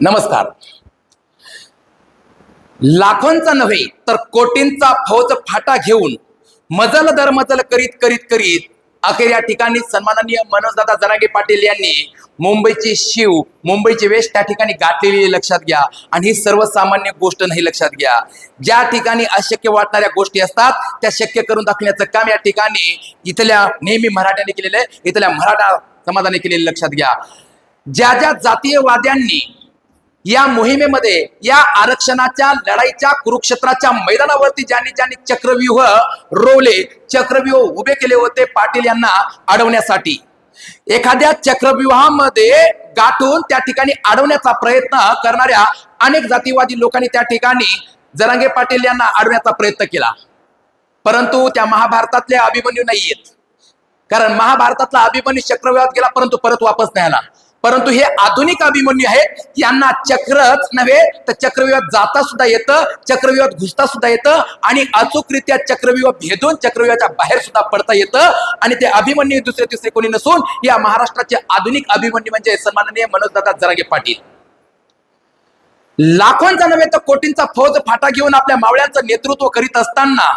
नमस्कार. लाखोंचा नव्हे तर कोटींचा फौज फाटा घेऊन मजल दर मजल करीत करीत करीत अखेर या ठिकाणी सन्माननीय मनोजदादा जरांगे पाटील यांनी मुंबईची शिव मुंबईची वेश त्या ठिकाणी गाठलेली लक्षात घ्या. आणि ही सर्वसामान्य गोष्ट नाही लक्षात घ्या. ज्या ठिकाणी अशक्य वाटणाऱ्या गोष्टी असतात त्या शक्य करून दाखवण्याचं काम या ठिकाणी इथल्या नेहमी मराठ्याने केलेलं आहे. इथल्या मराठा समाजाने केलेलं लक्षात घ्या. ज्या ज्या जातीयवाद्यांनी या मोहिमेमध्ये या आरक्षणाच्या लढाईच्या कुरुक्षेत्राच्या मैदानावरती ज्यांनी ज्यांनी चक्रव्यूह रोवले चक्रव्यूह उभे केले होते पाटील यांना अडवण्यासाठी. एखाद्या चक्रव्यूहामध्ये गाठून त्या ठिकाणी अडवण्याचा प्रयत्न करणाऱ्या अनेक जातीवादी लोकांनी त्या ठिकाणी जरांगे पाटील यांना अडवण्याचा प्रयत्न केला. परंतु त्या महाभारतातले अभिमन्यू नाहीयेत. कारण महाभारतातला अभिमन्यू चक्रव्यूहात गेला परंतु परत वापस नाही आला. परंतु हे आधुनिक अभिमन्यू आहेत. यांना चक्रच नव्हे तर चक्रव्यूहात जाता सुद्धा येतं चक्रव्यूहात घुसता सुद्धा येतं आणि अचूकरित्या चक्रव्यूह भेदून चक्रव्यूहाच्या बाहेर सुद्धा पडता येतं. आणि ते अभिमन्यू दुसरे तिसरे कोणी नसून या महाराष्ट्राचे आधुनिक अभिमन्यू म्हणजे सन्माननीय मनोजदादा जरागे पाटील. लाखोंचा नव्हे तर कोटींचा फौज फाटा घेऊन आपल्या मावळ्यांचं नेतृत्व करीत असताना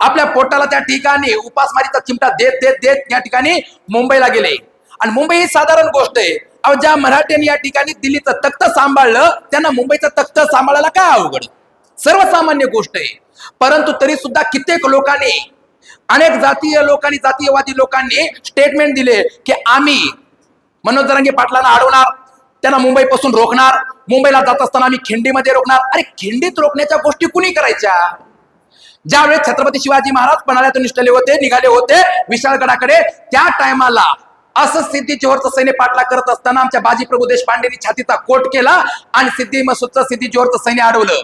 आपल्या पोटाला त्या ठिकाणी उपासमारीचा चिमटा देत देत देत त्या ठिकाणी मुंबईला गेले. आणि मुंबई ही साधारण गोष्ट आहे. अहो ज्या मराठ्यांनी या ठिकाणी दिल्लीचं तख्त सांभाळलं त्यांना मुंबईचं तख्त सांभाळायला काय अवघड सर्वसामान्य गोष्ट आहे. परंतु तरी सुद्धा कित्येक लोकांनी अनेक जातीय लोकांनी जातीयवादी लोकांनी स्टेटमेंट दिले की आम्ही मनोज जरांगे पाटलांना अडवणार त्यांना मुंबईपासून रोखणार मुंबईला जात असताना आम्ही खिंडीमध्ये रोखणार. अरे खिंडीत रोखण्याच्या गोष्टी कुणी करायच्या? ज्यावेळेस छत्रपती शिवाजी महाराज पन्हाळ्यातून निष्ठले होते निघाले होते विशाळगडाकडे त्या टायमाला असं सिद्धी जोहरचं सैन्य पाठला करत असताना आमच्या बाजी प्रभू देशपांडेंनी छातीचा कोट केला आणि सिद्धी मसूदचं सिद्धी जोहरचं सैन्य अडवलं.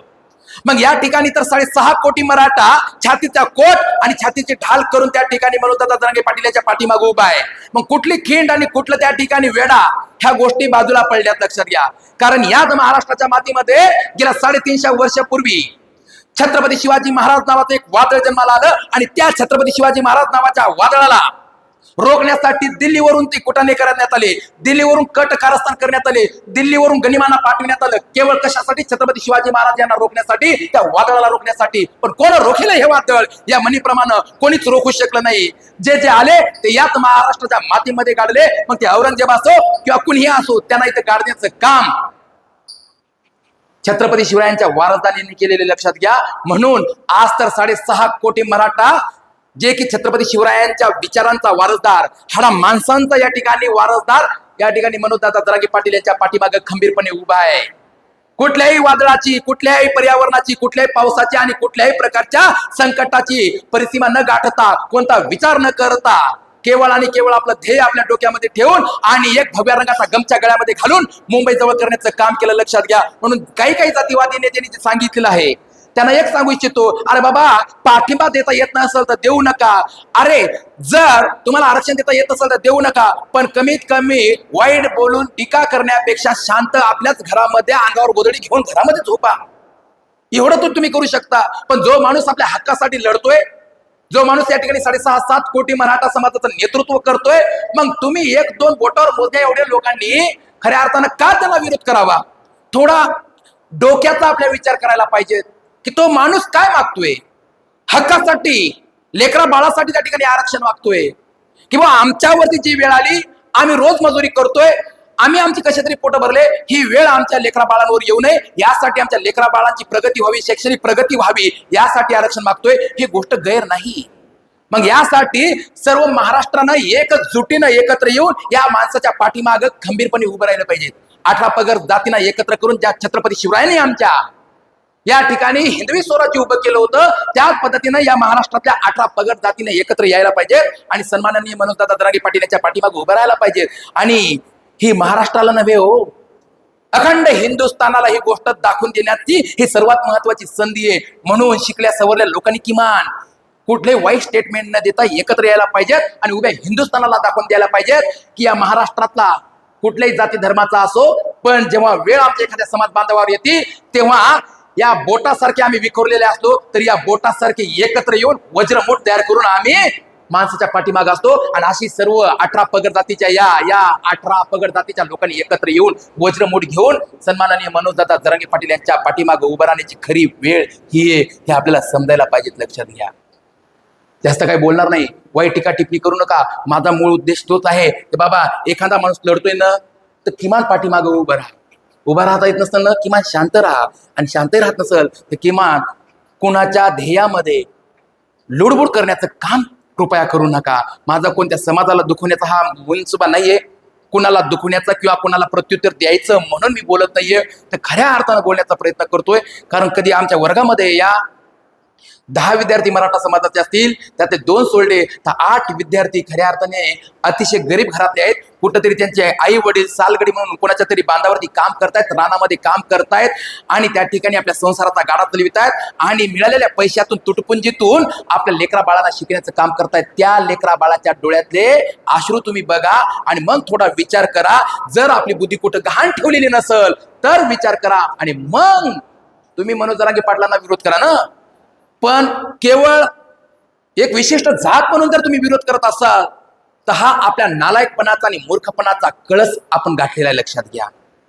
मग या ठिकाणी तर साडेसहा कोटी मराठा छातीचा कोट आणि छातीची ढाल करून त्या ठिकाणी मनोजदादा जरांगे पाटील याच्या पाठीमागे उभा आहे. मग कुठली खिंड आणि कुठलं त्या ठिकाणी वेडा ह्या गोष्टी बाजूला पडल्यात लक्षात घ्या. कारण याच महाराष्ट्राच्या मातीमध्ये गेल्या साडेतीनशे वर्षापूर्वी छत्रपती शिवाजी महाराज नावाचं एक वादळ जन्माला आलं आणि त्या छत्रपती शिवाजी महाराज नावाच्या वादळाला रोखण्यासाठी दिल्लीवरून ते कुटाने करण्यात आले? दिल्लीवरून कट कारस्थान करण्यात आले. दिल्लीवरून गनिमाना पाठविण्यात आलं. केवळ कशासाठी? छत्रपती शिवाजी महाराज यांना रोखण्यासाठी त्या वादळाला रोखण्यासाठी. पण कोण रोखेल हे वादळ? या म्हणीप्रमाणे कोणीच रोखू शकलं नाही. जे जे आले ते याच महाराष्ट्राच्या मातीमध्ये गाडले. मग ते औरंगजेब असो किंवा कुणीही असो त्यांना इथे गाडण्याचं काम छत्रपती शिवरायांच्या वारसदारांनी केलेले लक्षात घ्या. म्हणून आज तर साडेसहा कोटी मराठा जे की छत्रपती शिवरायांच्या विचारांचा वारसदार हाडा माणसांचा या ठिकाणी वारसदार या ठिकाणी मनोजदादा दरागे पाटील यांच्या पाठीमागे खंबीरपणे उभा आहे. कुठल्याही वादळाची कुठल्याही पर्यावरणाची कुठल्याही पावसाची आणि कुठल्याही प्रकारच्या संकटाची परिसीमा न गाठता कोणता विचार न करता केवळ आणि केवळ आपलं ध्येय आपल्या डोक्यामध्ये ठेवून आणि एक भव्य रंगाचा गमच्या गळ्यामध्ये घालून मुंबई जवळ करण्याचं काम केलं लक्षात घ्या. म्हणून काही काही जातीवादी नेत्यांनी सांगितलेलं आहे त्यांना एक सांगू इच्छितो अरे बाबा पाठिंबा देता येत नसेल तर देऊ नका. अरे जर तुम्हाला आरक्षण देता येत असेल तर देऊ नका पण कमीत कमी वाईट बोलून टीका करण्यापेक्षा शांत आपल्याच घरामध्ये अंगावर गोधडी घेऊन घरामध्ये झोपा. एवढं तर तुम्ही करू शकता पण जो माणूस आपल्या हक्कासाठी लढतोय जो माणूस या ठिकाणी साडेसहा सात कोटी मराठा समाजाचं नेतृत्व करतोय मग तुम्ही एक दोन बोटावर मोजण्या एवढ्या लोकांनी खऱ्या अर्थानं का त्याला विरोध करावा? थोडा डोक्याचा आपल्या विचार करायला पाहिजेत. की तो माणूस काय मागतोय? हक्कासाठी लेकरा बाळासाठी त्या ठिकाणी आरक्षण मागतोय. किंवा आमच्यावरती जी वेळ आली आम्ही रोज मजुरी करतोय आम्ही आमची कशा तरी पोट भरले ही वेळ आमच्या लेकरा बाळांवर येऊ नये यासाठी आमच्या लेकरा बाळांची प्रगती व्हावी शैक्षणिक प्रगती व्हावी यासाठी आरक्षण मागतोय ही गोष्ट गैर नाही. मग यासाठी सर्व महाराष्ट्रानं एकजुटीनं एकत्र येऊन या माणसाच्या पाठीमाग खंबीरपणे उभं राहिलं पाहिजे. अठरा पगर जातीनं एकत्र करून ज्या छत्रपती शिवरायांनी आमच्या या ठिकाणी हिंदवी स्वराज्य उभं केलं होतं. त्याच पद्धतीनं या महाराष्ट्रातल्या अठरा पगड जातीने एकत्र यायला पाहिजे आणि सन्माननीय मनोजदादा दराडे पाटील यांच्या पाठीमागे उभं राहायला पाहिजे. आणि ही महाराष्ट्राला नव्हे हो अखंड हिंदुस्थानाला ही गोष्ट दाखवून देण्याची ही सर्वात महत्वाची संधी आहे. म्हणून शिकल्या सवरल्या लोकांनी किमान कुठले वाईट स्टेटमेंट न देता एकत्र यायला पाहिजेत आणि उभ्या हिंदुस्थानाला दाखवून द्यायला पाहिजेत की या महाराष्ट्रातला कुठल्याही जाती धर्माचा असो पण जेव्हा वेळ आमच्या एखाद्या समाज बांधवावर येते तेव्हा या बोटासारखे आम्ही विखुरलेले असलो तरी या बोटासारखे एकत्र येऊन वज्रमूठ तयार करून आम्ही माणसाच्या पाठीमाग असतो. आणि अशी सर्व अठरा पगड जातीच्या या या अठरा पगड जातीच्या लोकांनी एकत्र येऊन वज्रमूठ घेऊन सन्माननीय मनोजदादा जरांगे पाटील यांच्या पाठीमाग उभं राहण्याची खरी वेळ ही आहे हे आपल्याला समजायला पाहिजे लक्षात घ्या. जास्त काही बोलणार नाही. वाईट टीका टिप्पणी करू नका. माझा मूळ उद्देश तोच आहे की बाबा एखादा माणूस लढतोय ना तर किमान पाठीमागं उभं राहा. उभा राहता येत नसतं ना किमान शांत राहा. आणि शांत राहत नसेल तर किमान कुणाच्या ध्येयामध्ये लुडबुड करण्याचं काम कृपया करू नका. माझा कोणत्या समाजाला दुखवण्याचा हा मुनसुबा नाहीये. कुणाला दुखवण्याचा किंवा कुणाला प्रत्युत्तर द्यायचं म्हणून मी बोलत नाहीये. तर खऱ्या अर्थानं बोलण्याचा प्रयत्न करतोय. कारण कधी आमच्या वर्गामध्ये या दहा विद्यार्थी मराठा समाजाचे असतील त्यातले दोन सोडले तर आठ विद्यार्थी खऱ्या अर्थाने अतिशय गरीब घरातले आहेत. कुठंतरी त्यांचे आई वडील सालगडी म्हणून कोणाच्या तरी बांधावरती काम करतायत रानामध्ये काम करतायत आणि त्या ठिकाणी आपल्या संसाराचा गाडा चालवितायत आणि मिळालेल्या पैशातून तुटपुंजीतून आपल्या लेकरा बाळांना शिकण्याचं काम करतायत. त्या लेकरा बाळाच्या डोळ्यातले आश्रू तुम्ही बघा आणि मग थोडा विचार करा. जर आपली बुद्धी कुठं गहाण ठेवलेली नसल तर विचार करा आणि मग तुम्ही मनोज जरांगे पाटलांना विरोध करा ना. पण केवळ एक विशिष्ट जात म्हणून जर तुम्ही विरोध करत असाल तर हा आपल्या नालायकपणाचा आणि मूर्खपणाचा कळस आपण गाठलेला आहे लक्षात घ्या.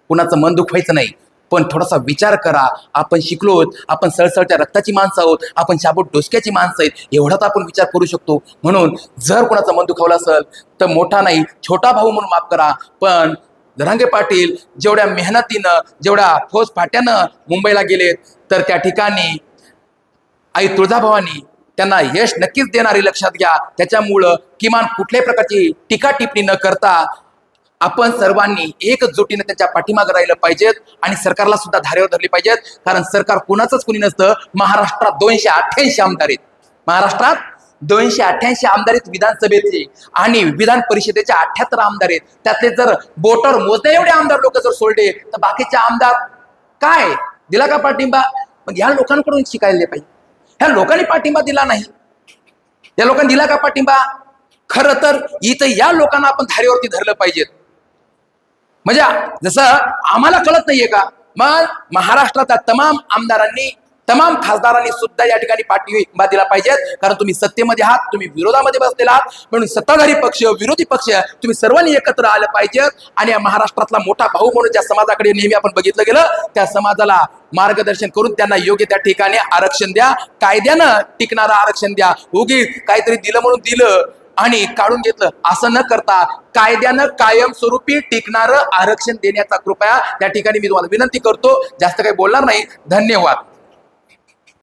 कुणाचं मन दुखवायचं नाही पण थोडासा विचार करा. आपण शिकलोत आपण सळसळच्या रक्ताची माणसं आहोत आपण शाबूट डोसक्याची माणसं आहेत एवढाच आपण विचार करू शकतो. म्हणून जर कोणाचं मन दुखावलं असेल तर मोठा नाही छोटा भाऊ म्हणून माफ करा. पण जरांगे पाटील जेवढ्या मेहनतीनं जेवढ्या फौज फाट्यानं मुंबईला गेलेत तर त्या ठिकाणी आई तुळजाभवानी त्यांना यश नक्कीच देणारी लक्षात घ्या. त्याच्यामुळं किमान कुठल्याही प्रकारची टीका टिप्पणी न करता आपण सर्वांनी एकजुटीने त्यांच्या पाठीमागे राहिलं पाहिजेत आणि सरकारला सुद्धा धारेवर धरली पाहिजेत. कारण सरकार कुणाचंच कुणी नसतं. महाराष्ट्रात दोनशे अठ्ठ्याऐंशी आमदार आहेत. महाराष्ट्रात दोनशे अठ्ठ्याऐंशी आमदार आहेत विधानसभेचे आणि विधान परिषदेचे अठ्याहत्तर आमदार आहेत. त्यातले जर बोटर मोजण्या एवढे आमदार लोक जर सोडले तर बाकीचे आमदार काय? दिला का पाठिंबा? पण या लोकांकडून शिकायला पाहिजे. ह्या लोकांनी पाठिंबा दिला नाही. या लोकांनी दिला का पाठिंबा? खर तर इथं या लोकांना आपण धारेवरती धरलं पाहिजेत म्हणजे जसं आम्हाला कळत नाहीये का? मग महाराष्ट्राच्या तमाम आमदारांनी तमाम खासदारांनी सुद्धा या ठिकाणी पाठिंबा दिला पाहिजेत कारण तुम्ही सत्तेमध्ये आहात तुम्ही विरोधामध्ये बसलेला आहात. म्हणून सत्ताधारी पक्ष विरोधी पक्ष तुम्ही सर्वांनी एकत्र आलं पाहिजेत आणि या महाराष्ट्रातला मोठा भाऊ म्हणून ज्या समाजाकडे नेहमी आपण बघितलं गेलं त्या समाजाला मार्गदर्शन करून त्यांना योग्य त्या ठिकाणी आरक्षण द्या. कायद्यानं टिकणारं आरक्षण द्या. उगी काहीतरी दिलं म्हणून दिलं आणि काढून घेतलं. असं न करता कायद्यानं कायमस्वरूपी टिकणारं आरक्षण देण्याचा कृपया त्या ठिकाणी मी तुम्हाला विनंती करतो. जास्त काही बोलणार नाही. धन्यवाद.